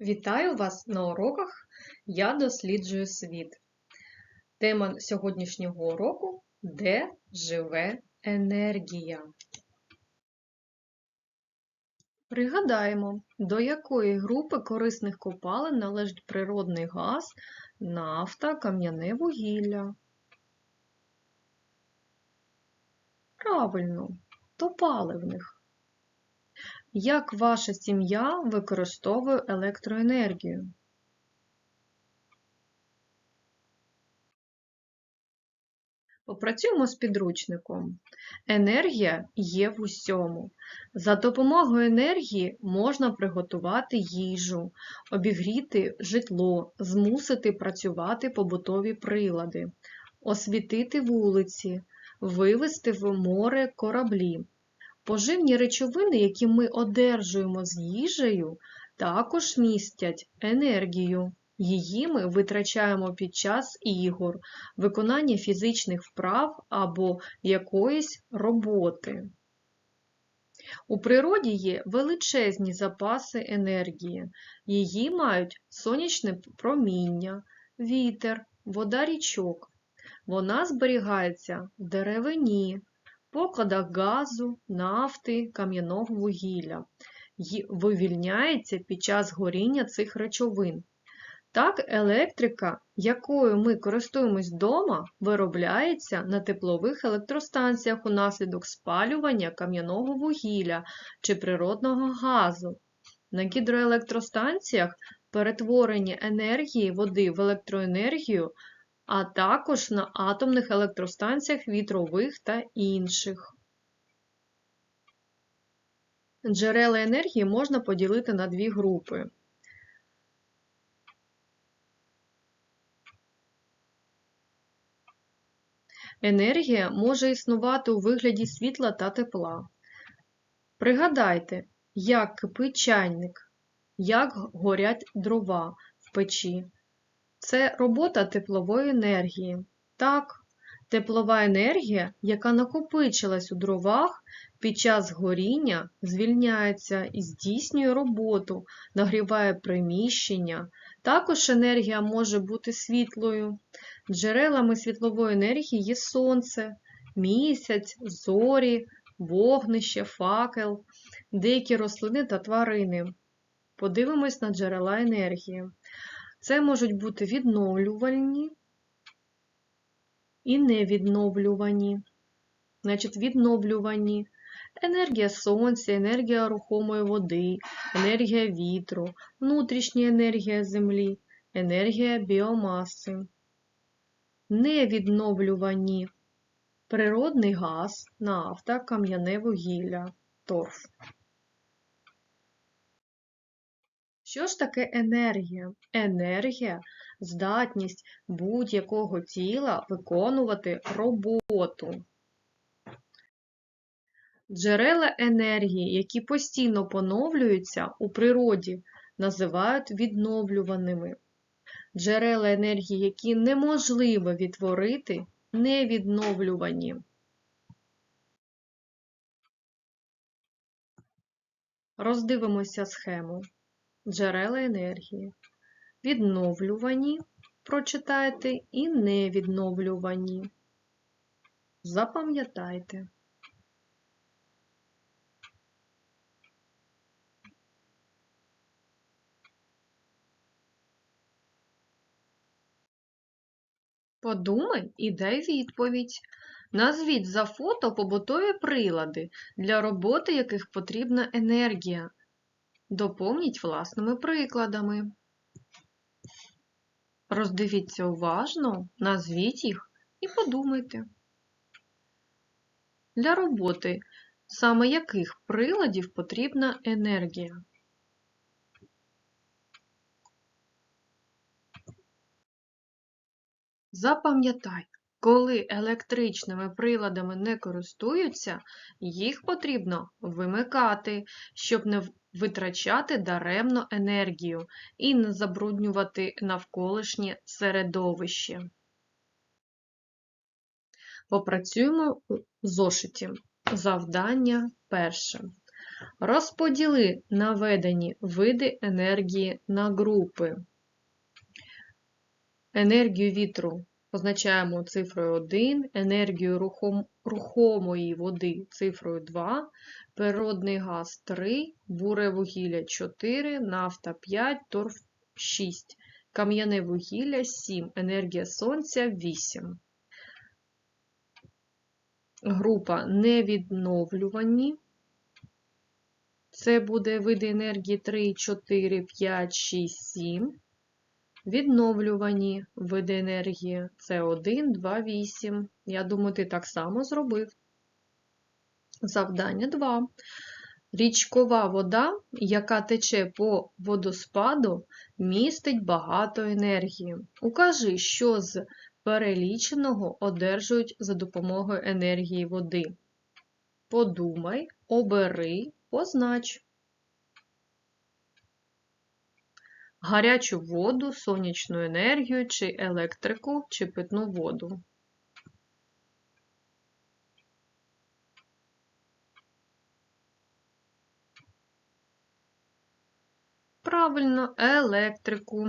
Вітаю вас на уроках Я досліджую світ. Тема сьогоднішнього уроку Де живе енергія? Пригадаємо, до якої групи корисних копалин належить природний газ, нафта, кам'яне вугілля. Правильно, до паливних. Як ваша сім'я використовує електроенергію? Попрацюємо з підручником. Енергія є в усьому. За допомогою енергії можна приготувати їжу, обігріти житло, змусити працювати побутові прилади, освітити вулиці, вивести в море кораблі. Поживні речовини, які ми одержуємо з їжею, також містять енергію. Її ми витрачаємо під час ігор, виконання фізичних вправ або якоїсь роботи. У природі є величезні запаси енергії. Її мають сонячне проміння, вітер, вода річок. Вона зберігається в деревині, покладах газу, нафти, кам'яного вугілля й вивільняється під час горіння цих речовин. Так, електрика, якою ми користуємось вдома, виробляється на теплових електростанціях унаслідок спалювання кам'яного вугілля чи природного газу. На гідроелектростанціях перетворення енергії води в електроенергію а також на атомних електростанціях вітрових та інших. Джерела енергії можна поділити на дві групи. Енергія може існувати у вигляді світла та тепла. Пригадайте, як кипить чайник, як горять дрова в печі, це робота теплової енергії. Так, теплова енергія, яка накопичилась у дровах під час горіння, звільняється і здійснює роботу, нагріває приміщення. Також енергія може бути світлою. Джерелами світлової енергії є сонце, місяць, зорі, вогнище, факел, деякі рослини та тварини. Подивимось на джерела енергії. Це можуть бути відновлювальні і невідновлювані. Значить, відновлювані. Енергія сонця, енергія рухомої води, енергія вітру, внутрішня енергія землі, енергія біомаси. Невідновлювані природний газ, нафта, кам'яне вугілля, торф. Що ж таке енергія? Енергія здатність будь-якого тіла виконувати роботу. Джерела енергії, які постійно поновлюються у природі, називають відновлюваними. Джерела енергії, які неможливо відтворити, невідновлювані. Роздивимося схему джерела енергії. Відновлювані, прочитайте, і невідновлювані. Запам'ятайте. Подумай і дай відповідь. Назвіть за фото побутові прилади, для роботи яких потрібна енергія. Доповніть власними прикладами. Роздивіться уважно, назвіть їх і подумайте. Для роботи саме яких приладів потрібна енергія? Запам'ятай, коли електричними приладами не користуються, їх потрібно вимикати, щоб не витрачати даремно енергію і не забруднювати навколишнє середовище. Попрацюємо в зошиті. Завдання перше. Розподіли наведені види енергії на групи. Енергію вітру позначаємо цифрою 1, енергію рухом, рухомої води цифрою 2, природний газ 3, буре вугілля 4, нафта 5, торф 6, кам'яне вугілля 7, енергія сонця 8. Група невідновлювані. Це буде види енергії 3, 4, 5, 6, 7. Відновлювані види енергії це 1, 2, 8. Я думаю, ти так само зробив. Завдання 2. Річкова вода, яка тече по водоспаду, містить багато енергії. Укажи, що з переліченого одержують за допомогою енергії води. Подумай, обери, познач. Гарячу воду, сонячну енергію, чи електрику, чи питну воду. Правильно, електрику.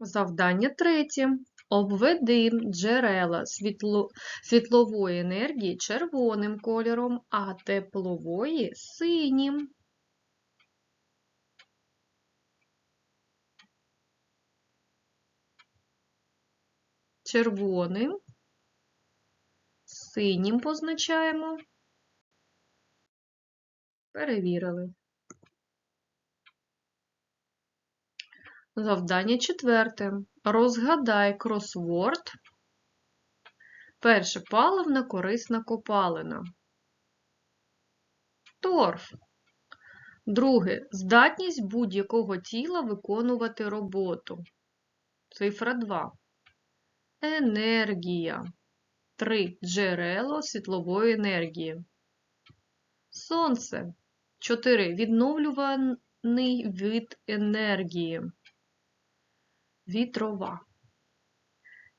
Завдання третє. Обведи джерела світло, світлової енергії червоним кольором, а теплової синім. Червоним, синім позначаємо. Перевірили. Завдання четверте. Розгадай кросворд. Перше паливна корисна копалина. Торф. Друге. Здатність будь-якого тіла виконувати роботу. Цифра 2. Енергія. 3. Джерело світлової енергії. Сонце. 4. Відновлюваний вид енергії. Вітрова.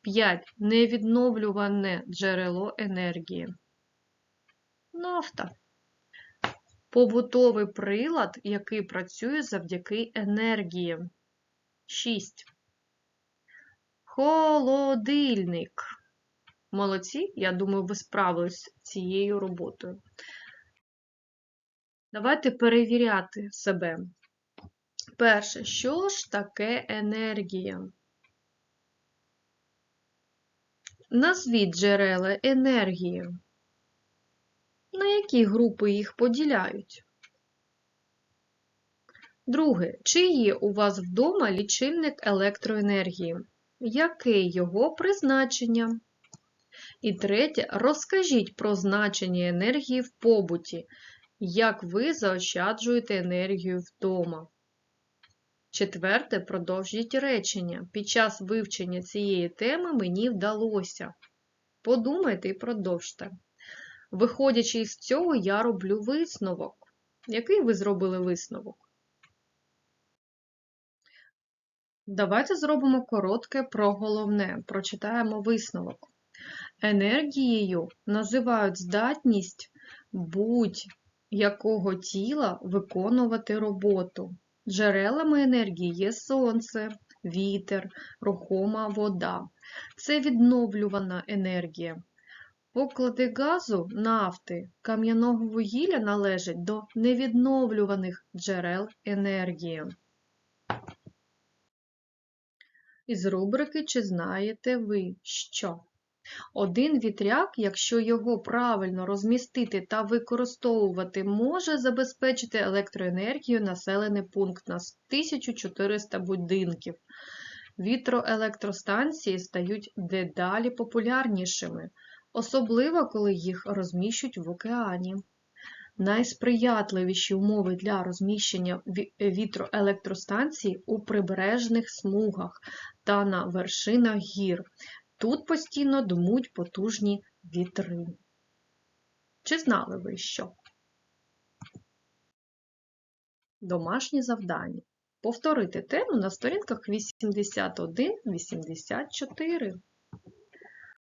5. Невідновлюване джерело енергії. Нафта. Побутовий прилад, який працює завдяки енергії. 6. Холодильник. Молодці, я думаю, ви справились з цією роботою. Давайте перевіряти себе. Перше, що ж таке енергія? Назвіть джерела енергії. На які групи їх поділяють? Друге, чи є у вас вдома лічильник електроенергії? Яке його призначення? І третє, розкажіть про значення енергії в побуті. Як ви заощаджуєте енергію вдома? Четверте, продовжіть речення. Під час вивчення цієї теми мені вдалося. Подумайте і продовжте. Виходячи із цього, я роблю висновок. Який ви зробили висновок? Давайте зробимо коротке про головне. Прочитаємо висновок. Енергією називають здатність будь-якого тіла виконувати роботу. Джерелами енергії є сонце, вітер, рухома вода. Це відновлювана енергія. Поклади газу, нафти, кам'яного вугілля належать до невідновлюваних джерел енергії. Із рубрики Чи знаєте ви що? Один вітряк, якщо його правильно розмістити та використовувати, може забезпечити електроенергію населений пункт на 1400 будинків. Вітроелектростанції стають дедалі популярнішими, особливо коли їх розміщують в океані. Найсприятливіші умови для розміщення вітроелектростанцій у прибережних смугах та на вершинах гір. Тут постійно дмуть потужні вітри. Чи знали ви що? Домашні завдання. Повторити тему на сторінках 81-84.